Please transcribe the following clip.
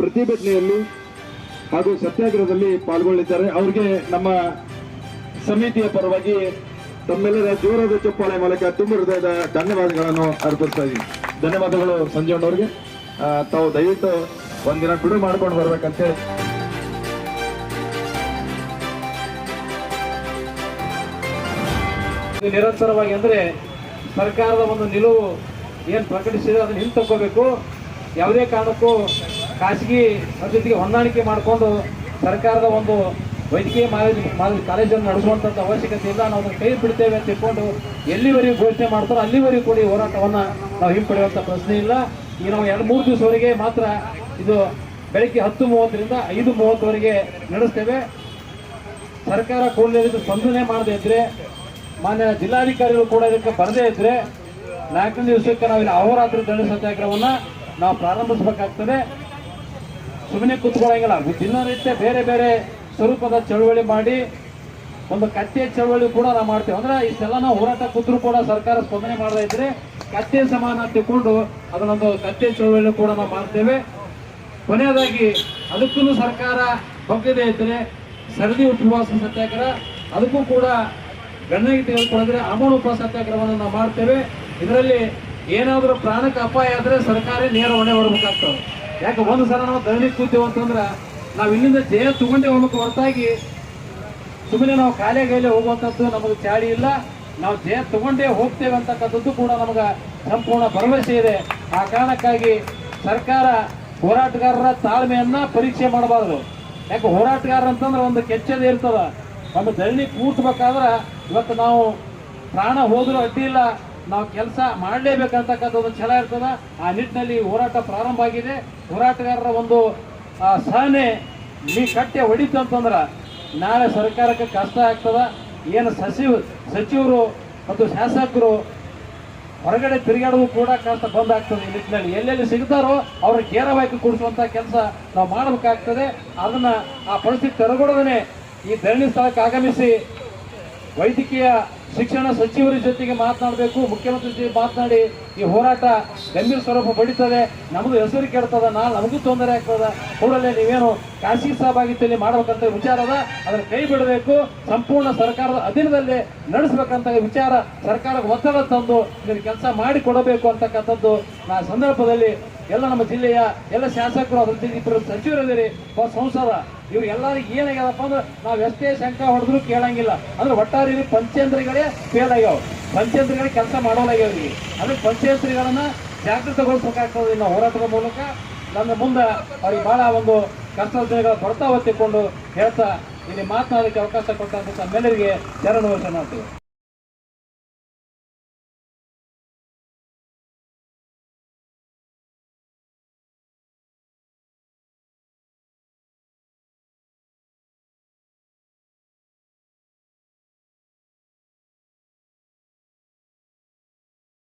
ಪ್ರತಿಭಟನೆಯಲ್ಲಿ ಹಾಗೂ ಸತ್ಯಾಗ್ರಹದಲ್ಲಿ ಪಾಲ್ಗೊಳ್ಳಿದ್ದಾರೆ. ಅವರಿಗೆ ನಮ್ಮ ಸಮಿತಿಯ ಪರವಾಗಿ ತಮ್ಮೆಲ್ಲರ ಜೋರಾದ ಚಪ್ಪಾಳೆ ಮೂಲಕ ತುಂಬ ಹೃದಯದ ಧನ್ಯವಾದಗಳನ್ನು ಅರ್ಪಿಸ್ತಾ ಇದ್ದೀನಿ. ಧನ್ಯವಾದಗಳು ಸಂಜೆ ಅವರಿಗೆ ತಾವು ದಯವಿಟ್ಟು ಒಂದಿನ ಬಿಡು ಮಾಡ್ಕೊಂಡು ಬರ್ಬೇಕಂತೇಳಿ ಇದು ನಿರಂತರವಾಗಿ ಅಂದ್ರೆ ಸರ್ಕಾರದ ಒಂದು ನಿಲುವು ಏನು ಪ್ರಕಟಿಸಿದೆ ಅದನ್ನ ಹಿಂತಕೋಬೇಕು ಯಾವುದೇ ಕಾರಣಕ್ಕೂ ಖಾಸಗಿ ಜೊತೆಗೆ ಹೊಂದಾಣಿಕೆ ಮಾಡಿಕೊಂಡು ಸರ್ಕಾರದ ಒಂದು ವೈದ್ಯಕೀಯ ಮಾಲೇಜ್ ಕಾಲೇಜನ್ನು ನಡೆಸುವಂಥದ್ದು ಅವಶ್ಯಕತೆ ಇಲ್ಲ ನಾವು ಅದನ್ನು ಕೈ ಬಿಡ್ತೇವೆ ಅಂತ ಇಟ್ಕೊಂಡು ಎಲ್ಲಿವರೆಗೂ ಘೋಷಣೆ ಮಾಡ್ತಾರೋ ಅಲ್ಲಿವರೆಗೂ ಕೂಡ ಹೋರಾಟವನ್ನು ನಾವು ಹಿಂಪಡೆಯುವಂಥ ಪ್ರಶ್ನೆ ಇಲ್ಲ. ಈಗ ನಾವು ಎರಡು ಮೂರು ದಿವಸವರೆಗೆ ಮಾತ್ರ ಇದು ಬೆಳಗ್ಗೆ ಹತ್ತು ಮೂವತ್ತರಿಂದ ಐದು ಮೂವತ್ತವರೆಗೆ ನಡೆಸ್ತೇವೆ. ಸರ್ಕಾರ ಕೂಡಲೇ ಇದಕ್ಕೆ ಸ್ಪಂದನೆ ಮಾಡದೇ ಇದ್ದರೆ ಮಾನ್ಯ ಜಿಲ್ಲಾಧಿಕಾರಿಗಳು ಕೂಡ ಇದಕ್ಕೆ ಬರದೇ ಇದ್ದರೆ ನಾಲ್ಕನೇ ದಿವಸಕ್ಕೆ ನಾವು ಇಲ್ಲಿ ಅಹೋರಾತ್ರಿ ದಂಡ ಸತ್ಯಾಗ್ರಹವನ್ನ ನಾವು ಪ್ರಾರಂಭಿಸ್ಬೇಕಾಗ್ತದೆ. ಸುಮ್ಮನೆ ಕೂತ್ಕೊಳ್ಳಂಗಿಲ್ಲ ದಿನನಿತ್ಯ ಬೇರೆ ಬೇರೆ ಸ್ವರೂಪದ ಚಳುವಳಿ ಮಾಡಿ, ಒಂದು ಕತ್ತೆ ಚಳುವಳಿ ಕೂಡ ನಾವು ಮಾಡ್ತೇವೆ. ಅಂದ್ರೆ ಇಷ್ಟೆಲ್ಲ ನಾವು ಹೋರಾಟ ಕೂತ್ರು ಕೂಡ ಸರ್ಕಾರ ಸ್ಪಂದನೆ ಮಾಡದೇ ಇದ್ರೆ ಕತ್ತೆ ಸಮಾನ ತಿಳ್ಕೊಂಡು ಅದನ್ನೊಂದು ಕತ್ತೆ ಚಳುವಳಿ ಕೂಡ ನಾವು ಮಾಡ್ತೇವೆ. ಕೊನೆಯದಾಗಿ ಅದಕ್ಕೂ ಸರ್ಕಾರ ಬಗ್ಗದೇ ಇದ್ರೆ ಸರದಿ ಉಪವಾಸ ಸತ್ಯಾಗ್ರಹ, ಅದಕ್ಕೂ ಕೂಡ ಗಣನೆಗೆ ತೆಗೆದುಕೊಳ್ಳಿದ್ರೆ ಅಮೂಲ್ ಉಪವಾಸ ಸತ್ಯಾಗ್ರಹವನ್ನು ನಾವು ಮಾಡ್ತೇವೆ. ಇದರಲ್ಲಿ ಏನಾದರೂ ಪ್ರಾಣಕ್ಕೆ ಅಪಾಯ ಆದ್ರೆ ಸರ್ಕಾರ ನೇರ ಹೊಣೆ ಹೊರಬೇಕಾಗ್ತದೆ ಯಾಕೆ ಒಂದು ಸಲ ನಾವು ಧರಣಿ ಕೂತೀವಿ ಅಂತಂದ್ರೆ ನಾವು ಇಲ್ಲಿಂದ ಜಯ ತಗೊಂಡೇ ಹೋಗ್ಬೇಕು ಹೊರತಾಗಿ. ಸುಮ್ಮನೆ ನಾವು ಕಾಲೇ ಕೈಲೇ ಹೋಗುವಂಥದ್ದು ನಮಗೆ ಚಾಡಿ ಇಲ್ಲ. ನಾವು ಜಯ ತಗೊಂಡೇ ಹೋಗ್ತೇವೆ ಅಂತಕ್ಕಂಥದ್ದು ಕೂಡ ನಮಗೆ ಸಂಪೂರ್ಣ ಭರವಸೆ ಇದೆ. ಆ ಕಾರಣಕ್ಕಾಗಿ ಸರ್ಕಾರ ಹೋರಾಟಗಾರರ ತಾಳ್ಮೆಯನ್ನ ಪರೀಕ್ಷೆ ಮಾಡಬಾರ್ದು. ಯಾಕೆ ಹೋರಾಟಗಾರ ಅಂತಂದ್ರೆ ಒಂದು ಕೆಚ್ಚದೆ ಇರ್ತದ. ನಮ್ಮ ಧರಣಿ ಕೂತ್ಬೇಕಾದ್ರೆ ಇವತ್ತು ನಾವು ಪ್ರಾಣ ಹೋದರೂ ಅಡ್ಡಿ ಇಲ್ಲ. ನಾವು ಕೆಲಸ ಮಾಡಲೇಬೇಕಂತಕ್ಕಂಥ ಒಂದು ಛಲ ಇರ್ತದ. ಆ ನಿಟ್ಟಿನಲ್ಲಿ ಹೋರಾಟ ಪ್ರಾರಂಭ ಆಗಿದೆ. ಹೋರಾಟಗಾರರ ಒಂದು ಸಹನೆ ನೀ ಕಟ್ಟೆ ಹೊಡಿತು ಅಂತಂದ್ರೆ ನಾಳೆ ಸರ್ಕಾರಕ್ಕೆ ಕಷ್ಟ ಆಗ್ತದ. ಏನು ಸಚಿವ, ಸಚಿವರು ಮತ್ತು ಶಾಸಕರು ಹೊರಗಡೆ ತಿರುಗಾಡುವ ಕೂಡ ಕಷ್ಟ ಬಂದ್ ಆಗ್ತದೆ ಈ ನಿಟ್ಟಿನಲ್ಲಿ. ಎಲ್ಲೆಲ್ಲಿ ಸಿಗ್ತಾರೋ ಅವ್ರ ಗೇರವಾಗಿ ಕೊಡಿಸುವಂಥ ಕೆಲಸ ನಾವು ಮಾಡಬೇಕಾಗ್ತದೆ. ಅದನ್ನ ಆ ಪರಿಸ್ಥಿತಿ ತೆರಗೊಡದೇ ಈ ಧರಣಿ ಸ್ಥಳಕ್ಕೆ ಆಗಮಿಸಿ ವೈದ್ಯಕೀಯ ಶಿಕ್ಷಣ ಸಚಿವರ ಜೊತೆಗೆ ಮಾತನಾಡಬೇಕು, ಮುಖ್ಯಮಂತ್ರಿ ಜೊತೆ ಮಾತನಾಡಿ, ಈ ಹೋರಾಟ ಗಂಭೀರ ಸ್ವರೂಪ ಪಡಿತದೆ ನಮಗೂ ಹೆಸರು ಕೆಡ್ತದ ನಾಳೆ ನಮಗೂ ತೊಂದರೆ ಆಗ್ತದ. ಕೂಡಲೇ ನೀವೇನು ಖಾಸಗಿ ಸಹಭಾಗಿತ್ವದಲ್ಲಿ ಮಾಡಬೇಕಂತ ವಿಚಾರ ಅದ. ಅದ್ರ ಕೈ ಬಿಡಬೇಕು. ಸಂಪೂರ್ಣ ಸರ್ಕಾರದ ಅಧೀನದಲ್ಲಿ ನಡೆಸಬೇಕಂತ ವಿಚಾರ ಸರ್ಕಾರಕ್ಕೆ ಒತ್ತಡ ತಂದು, ಇದನ್ನು ಕೆಲಸ ಮಾಡಿಕೊಡಬೇಕು ಅಂತಕ್ಕಂಥದ್ದು ನಾ ಸಂದರ್ಭದಲ್ಲಿ ಎಲ್ಲ ನಮ್ಮ ಜಿಲ್ಲೆಯ ಎಲ್ಲ ಶಾಸಕರು, ಅದ್ರ ಇಬ್ಬರು ಸಚಿವರಿದ್ದೀರಿ. ಸಂಸದ, ಇವ್ರು ಎಲ್ಲರಿಗೂ ಏನಾಗ್ಯದಪ್ಪ ಅಂದ್ರೆ ನಾವು ಎಷ್ಟೇ ಶಂಕ ಹೊಡೆದ್ರು ಕೇಳಂಗಿಲ್ಲ. ಅಂದ್ರೆ ಒಟ್ಟಾರೆ ಇಲ್ಲಿ ಪಂಚೇಂದ್ರಿಗಳೇ ಫೇಲ್ ಆಗ್ಯಾವ. ಪಂಚೇಂದ್ರಿಗಳೇ ಕೆಲಸ ಮಾಡೋಲಾಗ್ಯಾವ ಇವ್ರಿಗೆ ಅಂದ್ರೆ ಪಂಚೇಂದ್ರಿಗಳನ್ನ ಜಾಗೃತಗೊಳಿಸಬೇಕಾಗ್ತದೆ ನಾವು ಹೋರಾಟದ ಮೂಲಕ. ನನ್ನ ಮುಂದೆ ಅವ್ರಿಗೆ ಬಹಳ ಒಂದು ಕಷ್ಟದ ದಿನಗಳ ಬರ್ತಾವ ಹೊತ್ತಿಕೊಂಡು ಹೇಳ್ತಾ ಇಲ್ಲಿ ಮಾತನಾಡಲಿಕ್ಕೆ ಅವಕಾಶ ಕೊಟ್ಟಂತ ತಮ್ಮೆಲ್ಲರಿಗೆ ಶರಣ ಮಾಡ್ತೀವಿ.